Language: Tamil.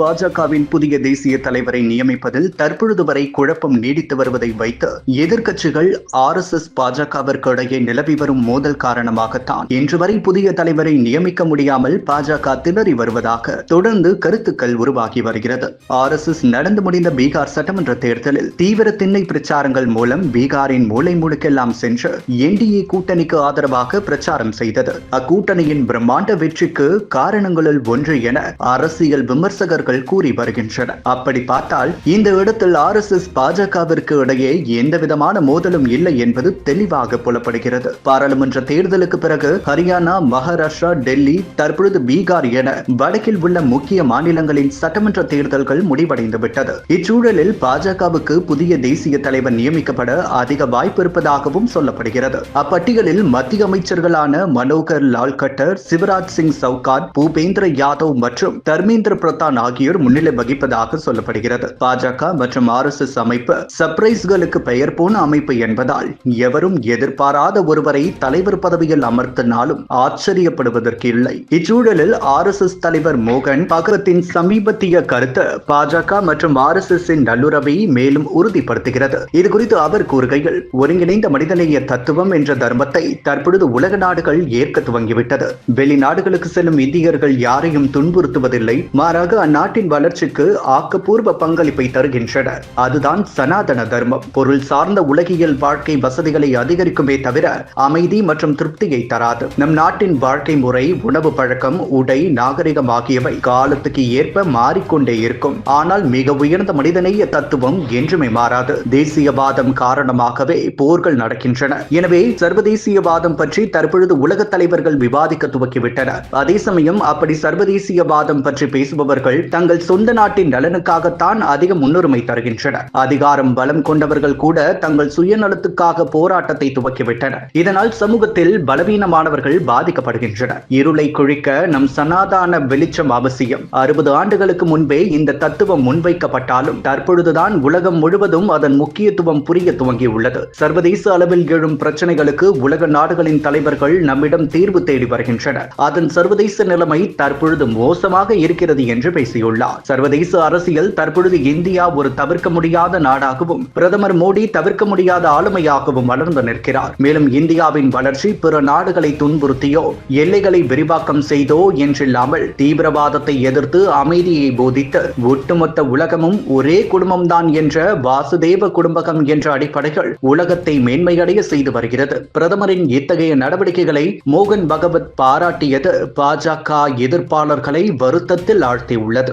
பாஜகவின் புதிய தேசிய தலைவரை நியமிப்பதில் தற்பொழுது வரை குழப்பம் நீடித்து வருவதை வைத்து எதிர்க்கட்சிகள் ஆர் எஸ் எஸ் பாஜகவிற்கு இடையே நிலவி வரும் மோதல் காரணமாகத்தான் இன்று வரை புதிய தலைவரை நியமிக்க முடியாமல் பாஜக திணறி வருவதாக தொடர்ந்து கருத்துக்கள் உருவாகி வருகிறது. ஆர் எஸ் எஸ் நடந்து முடிந்த பீகார் சட்டமன்ற தேர்தலில் தீவிர திண்ணை பிரச்சாரங்கள் மூலம் பீகாரின் மூளை முடுக்கெல்லாம் சென்று என்டிஏ கூட்டணிக்கு ஆதரவாக பிரச்சாரம் செய்தது. அக்கூட்டணியின் பிரம்மாண்ட வெற்றிக்கு காரணங்களில் ஒன்று என அரசியல் விமர்சகர் விமர்சகர்கள் கூறி வருகின்றனர். அப்படி பார்த்தால் இந்த இடத்தில் ஆர் எஸ் எஸ் பாஜகவிற்கு இடையே எந்த விதமான மோதலும் இல்லை என்பது தெளிவாக புலப்படுகிறது. பாராளுமன்ற தேர்தலுக்கு பிறகு ஹரியானா மகாராஷ்டிரா டெல்லி தற்பொழுது பீகார் என வடக்கில் உள்ள முக்கிய மாநிலங்களின் சட்டமன்ற தேர்தல்கள் முடிவடைந்து விட்டது இச்சூழலில் பாஜகவுக்கு புதிய தேசிய தலைவர் நியமிக்கப்பட அதிக வாய்ப்பு இருப்பதாகவும் சொல்லப்படுகிறது. அப்பட்டியலில் மத்திய அமைச்சர்களான மனோகர் லால் கட்டர் சிவராஜ் சிங் சவுகான் பூபேந்திர யாதவ் மற்றும் தர்மேந்திர பிரதான் ஆகியோர் முன்னிலை வகிப்பதாக சொல்லப்படுகிறது. பாஜக மற்றும் ஆர் எஸ் எஸ் அமைப்பு சர்ப்ரைஸ்களுக்கு பெயர் போன அமைப்பு என்பதால் எவரும் எதிர்பாராத ஒருவரை தலைவர் பதவியில் அமர்த்தினாலும் ஆச்சரியப்படுவதற்கு இல்லை. இச்சூழலில் ஆர் எஸ் எஸ் தலைவர் மோகன் பகவத்தின் சமீபத்திய கருத்து பாஜக மற்றும் ஆர் எஸ் எஸ் நல்லுறவை மேலும் உறுதிப்படுத்துகிறது. இது குறித்து அவர் கூறுகையில் ஒருங்கிணைந்த மனிதநேய தத்துவம் என்ற தர்மத்தை தற்பொழுது உலக நாடுகள் ஏற்க துவங்கிவிட்டது. வெளிநாடுகளுக்கு செல்லும் இந்தியர்கள் யாரையும் துன்புறுத்துவதில்லை. மாறாக நாட்டின் வளர்ச்சிக்கு ஆக்கப்பூர்வ பங்களிப்பை தருகின்றன அதுதான் சனாதன தர்மம். பொருள் சார்ந்த உலகியல் வாழ்க்கை வசதிகளை அதிகரிக்குமே தவிர அமைதி மற்றும் திருப்தியை தராது. நம் நாட்டின் வாழ்க்கை முறை உணவு பழக்கம் உடை நாகரிகம் ஆகியவை காலத்துக்கு ஏற்ப மாறிக்கொண்டே இருக்கும். ஆனால் மிக உயர்ந்த மனிதநேய தத்துவம் என்றுமே மாறாது. தேசியவாதம் காரணமாகவே போர்கள் நடக்கின்றன. எனவே சர்வதேசியவாதம் பற்றி தற்பொழுது உலக தலைவர்கள் விவாதிக்க துவக்கிவிட்டனர். அதே சமயம் அப்படி சர்வதேசியவாதம் பற்றி பேசுபவர்கள் தங்கள் சொந்த நாட்டின் நலனுக்காகத்தான் அதிக முன்னுரிமை தருகின்றனர். அதிகாரம் பலம் கொண்டவர்கள் கூட தங்கள் சுயநலத்துக்காக போராட்டத்தை துவக்கிவிட்டனர். இதனால் சமூகத்தில் பலவீனமானவர்கள் பாதிக்கப்படுகின்றனர். இருளை குழிக்க நம் சனாதான வெளிச்சம் அவசியம். அறுபது ஆண்டுகளுக்கு முன்பே இந்த தத்துவம் முன்வைக்கப்பட்டாலும் தற்பொழுதுதான் உலகம் முழுவதும் அதன் முக்கியத்துவம் புரிய துவங்கியுள்ளது. சர்வதேச அளவில் எழும் பிரச்சனைகளுக்கு உலக நாடுகளின் தலைவர்கள் நம்மிடம் தீர்வு தேடி வருகின்றனர். அதன் சர்வதேச நிலைமை தற்பொழுது மோசமாக இருக்கிறது என்று பேசியுள்ளார் சர்வதேச அரசியல் தற்பொழுது இந்தியா ஒரு தவிர்க்க முடியாத நாடாகவும் பிரதமர் மோடி தவிர்க்க முடியாத ஆளுமையாகவும் வளர்ந்து நிற்கிறார். மேலும் இந்தியாவின் வளர்ச்சி பிற நாடுகளை துன்புறுத்தியோ எல்லைகளை விரிவாக்கம் செய்தோ என்றில்லாமல் தீவிரவாதத்தை எதிர்த்து அமைதியை போதித்து ஒட்டுமொத்த உலகமும் ஒரே குடும்பம்தான் என்ற வாசுதேவ குடும்பகம் என்ற அடிப்படைகள் உலகத்தை மேன்மையடைய செய்து வருகிறது. பிரதமரின் இத்தகைய நடவடிக்கைகளை மோகன் பகவத் பாராட்டியது பாஜக எதிர்ப்பாளர்களை வருத்தத்தில் ஆழ்த்தியுள்ளது.